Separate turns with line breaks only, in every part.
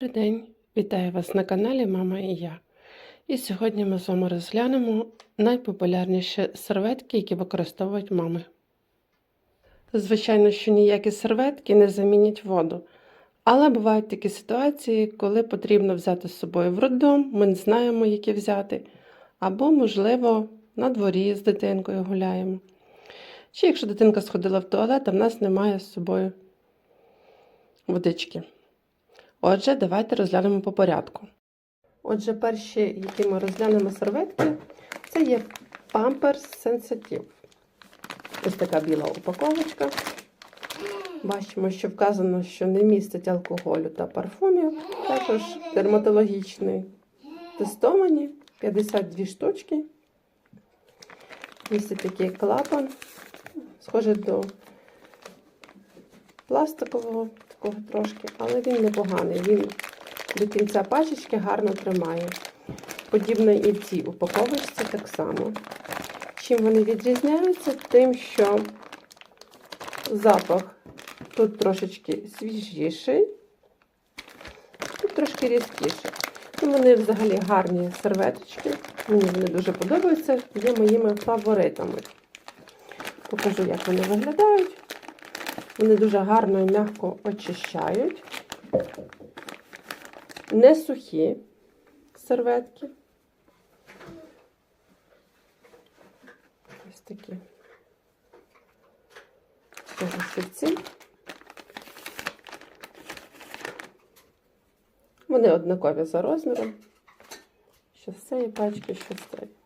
Добрий день! Вітаю вас на каналі Мама і я. І сьогодні ми з вами розглянемо найпопулярніші серветки, які використовують мами. Звичайно, що ніякі серветки не замінять воду. Але бувають такі ситуації, коли потрібно взяти з собою в роддом, ми не знаємо, які взяти, або, можливо, на дворі з дитинкою гуляємо. Чи якщо дитинка сходила в туалет, а в нас немає з собою водички. Отже, давайте розглянемо по порядку. Отже, перші, які ми розглянемо серветки, це є Pampers Sensitive. Ось така біла упаковочка. Бачимо, що вказано, що не містить алкоголю та парфумів. Також дерматологічний тестовані 52 штучки. Містить такий клапан, схоже до пластикового такого трошки, але він непоганий. Він до кінця пачечки гарно тримає. Подібно і в цій упаковочці так само. Чим вони відрізняються? Тим, що запах тут трошечки свіжіший, тут трошки різкіший. Ну, Вони взагалі гарні серветочки. Мені вони дуже подобаються, є моїми фаворитами. Покажу, як вони виглядають. Вони дуже гарно і м'яко очищають. Не сухі серветки. Ось такі. Шивці. Вони однакові за розміром. Що з цієї пачки, що з цієї.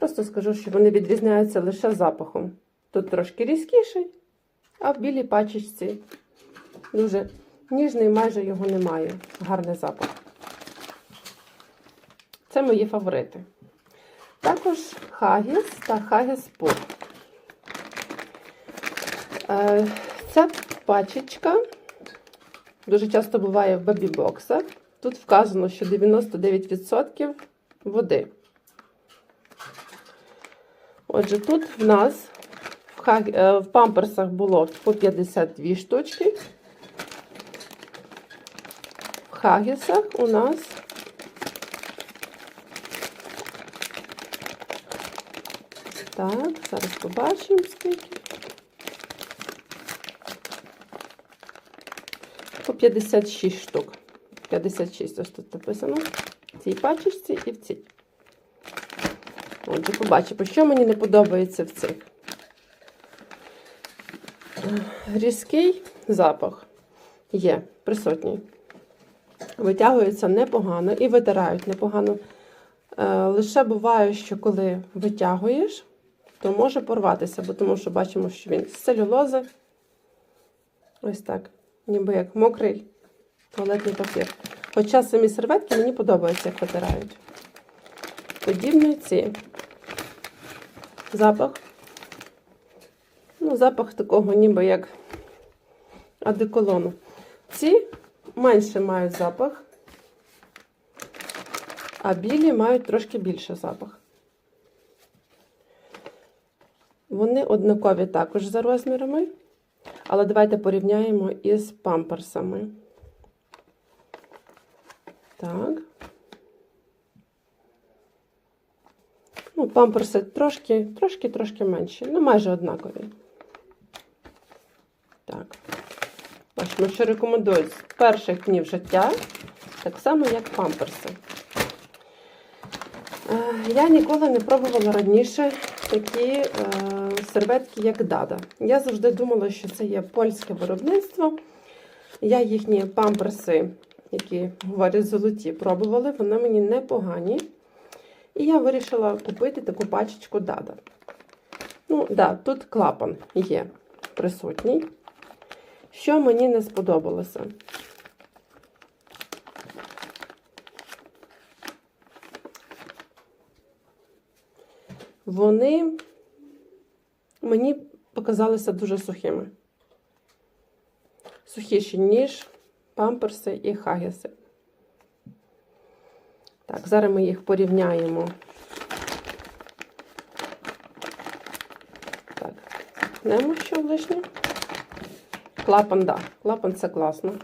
Просто скажу, що вони відрізняються лише запахом. Тут трошки різкіший, а в білій пачечці дуже ніжний, майже його немає. Гарний запах. Це мої фаворити. Також Хагіс та Хагіс Пур. Е, Ця пачечка дуже часто буває в бебі-боксах. Тут вказано, що 99% води. Отже, тут в нас в, е, памперсах було по 52 штучки. В хагісах у нас так, зараз побачимо скільки. По 56 штук. 56 ось тут написано. В цій пачечці і в цій. Отже, побачимо, що мені не подобається в цих. Різкий запах є присутній. Витягуються непогано і витирають непогано. Е, Лише буває, що коли витягуєш, то може порватися, бо тому що бачимо, що він з целюлози. Ось так, ніби як мокрий туалетний папір. Хоча самі серветки мені подобаються, як витирають. Подібні ці запах. Ну, запах такого, ніби як адеколону. Ці менше мають запах, а білі мають трошки більше запах. Вони однакові також за розмірами, але давайте порівняємо із памперсами. Так. Ну, памперси трошки, трошки, трошки менші, ну майже однакові. Так. Бачимо, що рекомендують з перших днів життя, так само, як памперси. Е, Я ніколи не пробувала раніше такі е, серветки, як Дада. Я завжди думала, що це є польське виробництво. Я їхні памперси, які говорять золоті, пробувала, вони мені непогані. І я вирішила купити таку пачечку Дада. Ну, да, тут клапан є присутній. Що мені не сподобалося? Вони мені показалися дуже сухими. Сухіші, ніж памперси і хагіси. Так, зараз ми їх порівняємо. Так, немо що лишнє. Клапан, да. Клапан це класно.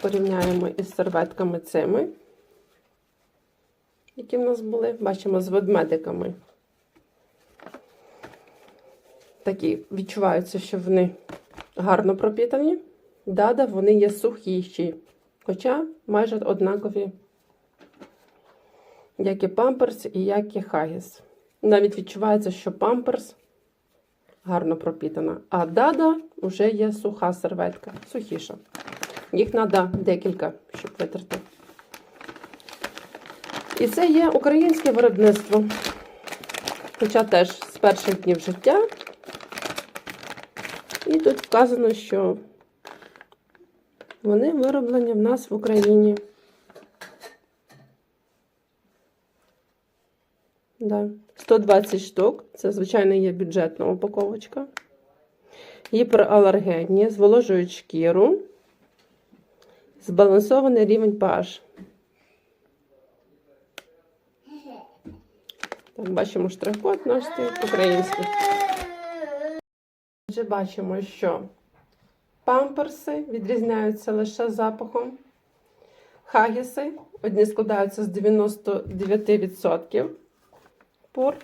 Порівняємо із серветками цими, які в нас були. Бачимо з ведмедиками. Такі відчуваються, що вони гарно пропітані. Дада, вони є сухіші, хоча майже однакові, як і памперс і як і хагіс. Навіть відчувається, що памперс гарно пропітана, а дада вже є суха серветка, сухіша. Їх треба декілька, щоб витерти. І це є українське виробництво. Хоча теж з перших днів життя. І тут вказано, що вони вироблені в нас в Україні. Да. 120 штук. Це, звичайно, є бюджетна упаковочка. Гіпералергенні, зволожують шкіру. Збалансований рівень pH. Так, бачимо штрих-код наш український. Вже бачимо, що памперси відрізняються лише запахом. Хагіси одні складаються з 99% пор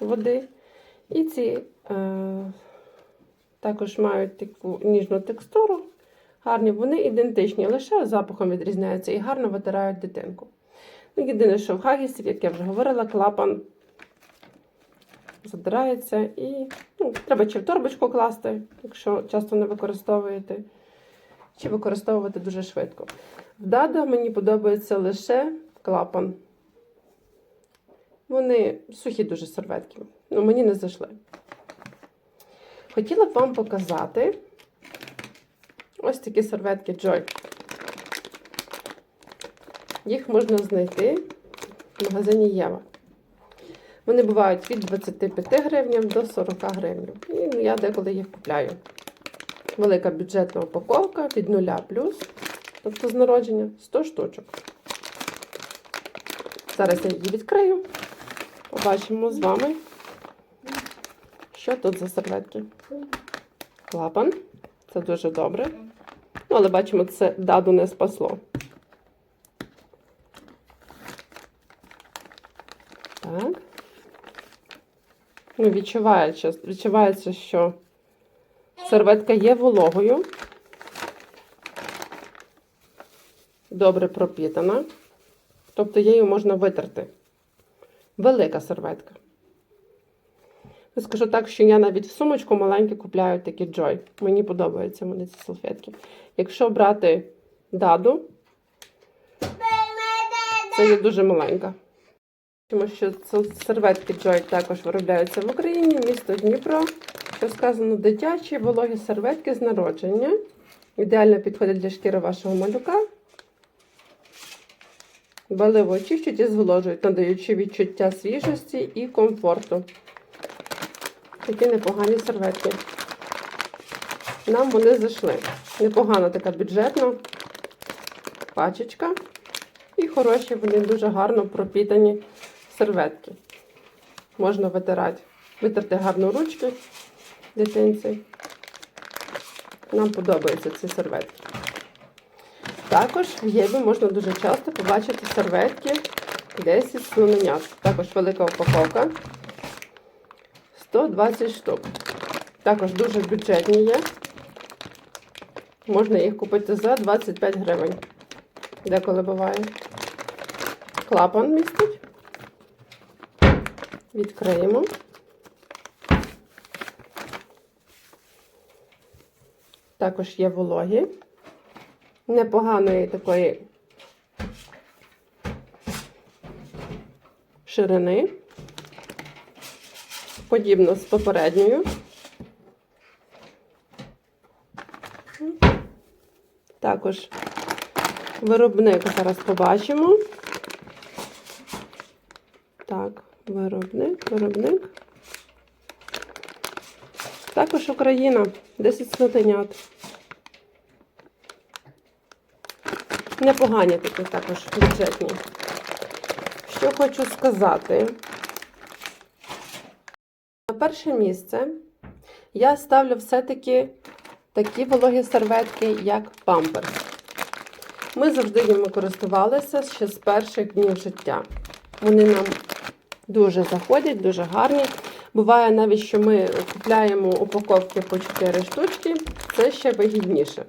води. І ці е, також мають таку ніжну текстуру. Гарні, вони ідентичні, лише запахом відрізняються і гарно витирають дитинку. Ну, єдине, що в хагісів, як я вже говорила, клапан задирається і ну, треба чи в торбочку класти, якщо часто не використовуєте, чи використовувати дуже швидко. В Дада мені подобається лише клапан. Вони сухі дуже серветки. Ну, мені не зайшли. Хотіла б вам показати ось такі серветки Joy. Їх можна знайти в магазині Єва. Вони бувають від 25 гривень до 40 гривень. І ну, я деколи їх купляю. Велика бюджетна упаковка від 0 плюс, тобто з народження 100 штучок. Зараз я її відкрию. Побачимо з вами, що тут за серветки. Клапан. Це дуже добре. Ну, але бачимо, це даду не спасло. Так. Ну, відчувається, відчувається, що серветка є вологою. Добре пропітана. Тобто її можна витерти. Велика серветка. Скажу так, що я навіть в сумочку маленьку купляю такі Joy. Мені подобаються вони ці салфетки. Якщо брати даду, це є дуже маленька. Тому що серветки Joy також виробляються в Україні, місто Дніпро. Що сказано, дитячі вологі серветки з народження. Ідеально підходять для шкіри вашого малюка. Балево очищують і зволожують, надаючи відчуття свіжості і комфорту. Такі непогані серветки. Нам вони зайшли. Непогана така бюджетна пачечка. І хороші, вони дуже гарно пропітані серветки. Можна витирати, витерти гарно ручки дитинці. Нам подобаються ці серветки. Також в Єві можна дуже часто побачити серветки 10 слоненят. Також велика упаковка. 120 штук. Також дуже бюджетні є. Можна їх купити за 25 гривень. Деколи буває. Клапан містить. Відкриємо. Також є вологі. Непоганої такої ширини. Подібно з попередньою. Також виробник зараз побачимо. Так, виробник, виробник. Також Україна, 10 сотенят. Непогані такі також бюджетні. Що хочу сказати. На перше місце Я ставлю все-таки такі вологі серветки, як памперс. Ми завжди ними користувалися ще з перших днів життя. Вони нам дуже заходять, дуже гарні. Буває навіть, що ми купляємо упаковки по 4 штучки, це ще вигідніше.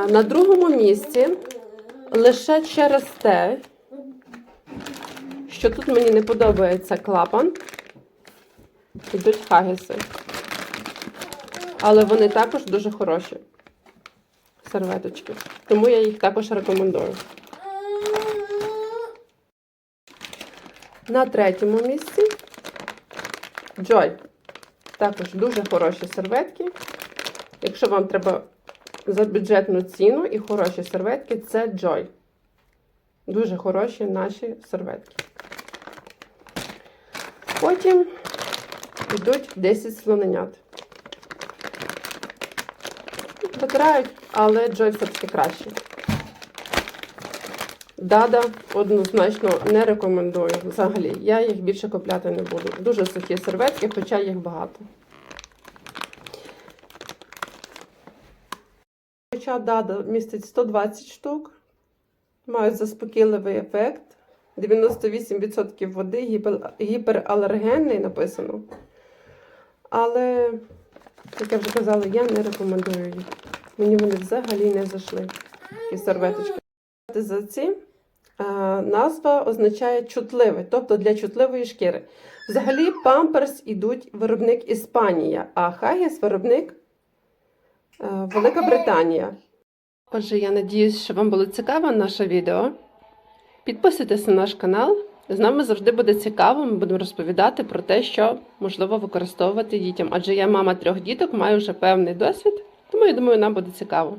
Е, На другому місці лише через те, що тут мені не подобається клапан, ідуть хагіси. Але вони також дуже хороші серветочки. Тому я їх також рекомендую. На третьому місці Joy. Також дуже хороші серветки. Якщо вам треба за бюджетну ціну і хороші серветки, це Joy. Дуже хороші наші серветки. Потім йдуть 10 слоненят. Витирають, але Joy все-таки краще. Дада однозначно не рекомендую взагалі. Я їх більше купляти не буду. Дуже сухі серветки, хоча їх багато. Хоча Дада містить 120 штук, мають заспокійливий ефект. 98% води гіпер- гіпералергенний написано. Але, як я вже казала, я не рекомендую їх. Мені вони взагалі не зайшли. Такі серветочки. За ці назва означає чутливий, тобто для чутливої шкіри. Взагалі, памперс ідуть виробник Іспанія, а Хагіс виробник Велика Британія. Отже, я надіюсь, що вам було цікаво наше відео. Підписуйтесь на наш канал. З нами завжди буде цікаво. Ми будемо розповідати про те, що можливо використовувати дітям. Адже я мама трьох діток, маю вже певний досвід, тому я думаю, нам буде цікаво.